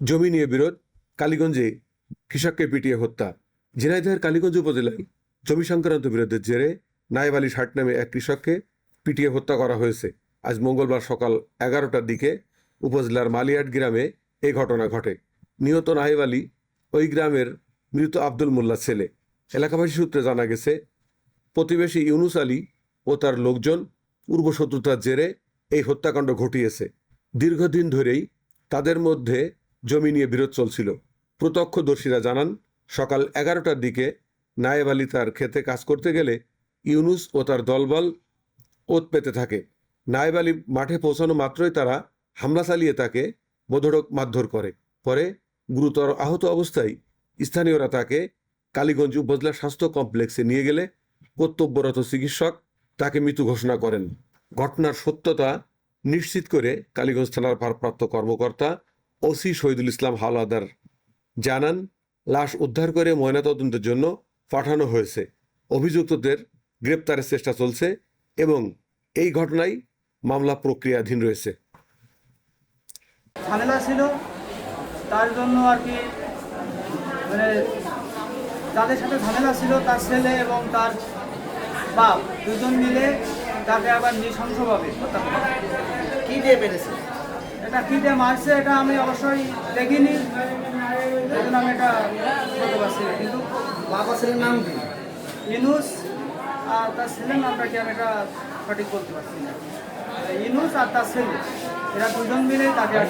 জমি নিয়ে বিরোধ, কালীগঞ্জে কৃষককে পিটিয়ে হত্যা। ঝিনাইদহের কালীগঞ্জ উপজেলায় জমি সংক্রান্ত বিরোধের জেরে নায়েব আলী ষাট নামে এক কৃষককে পিটিয়ে হত্যা করা হয়েছে। আজ মঙ্গলবার সকাল এগারোটার দিকে উপজেলার মালিয়াট গ্রামে এই ঘটনা ঘটে। নিহত নায়েব আলী ওই গ্রামের মৃত আব্দুল মোল্লা ছেলে। এলাকাবাসী সূত্রে জানা গেছে, প্রতিবেশী ইউনুস আলী ও তার লোকজন পূর্বশত্রুতার জেরে এই হত্যাকাণ্ড ঘটিয়েছে। দীর্ঘদিন ধরেই তাদের মধ্যে জমি নিয়ে বিরোধ চলছিল। প্রত্যক্ষদর্শীরা জানান, সকাল এগারোটার দিকে নায়েব আলী তার ক্ষেতে কাজ করতে গেলে ইউনুস ও তার দলবল ওত পেতে থাকে। নায়েব আলী মাঠে পৌঁছানো মাত্রই তারা হামলা চালিয়ে তাকে বোধড়ক মারধর করে। পরে গুরুতর আহত অবস্থায় স্থানীয়রা তাকে কালীগঞ্জ উপজেলা স্বাস্থ্য কমপ্লেক্সে নিয়ে গেলে কর্তব্যরত চিকিৎসক তাকে মৃত্যু ঘোষণা করেন। ঘটনার সত্যতা নিশ্চিত করে কালীগঞ্জ থানার ভারপ্রাপ্ত কর্মকর্তা ওসি শহীদুল ইসলাম হাওলাদার জানান লাশ উদ্ধার করে ময়নাতদন্তের জন্য পাঠানো হয়েছে। অভিযুক্তদের গ্রেপ্তারের চেষ্টা চলছে এবং এই ঘটনায় মামলা প্রক্রিয়াধীন রয়েছে। ঝামেলা ছিল তার জন্য আর কি মানে যাদের সাথে ঝামেলা ছিল তার ছেলে এবং তার বাপ দুজন মিলে তাকে আবার নৃশংসভাবে হত্যা করে কি দিয়ে পেরেছে? এটা কী দিয়ে মারছে এটা আমি অবশ্যই দেখিনি। জন্য আমি এটা বলতে পারছি না। কিন্তু বাবা ছেলের নাম কি? ইনুস আর তার ছেলের নামটা কি আমি এটা সঠিক বলতে পারছি না। ইনুস আর তার ছেলে এরা দুজন মিলে তাকে আর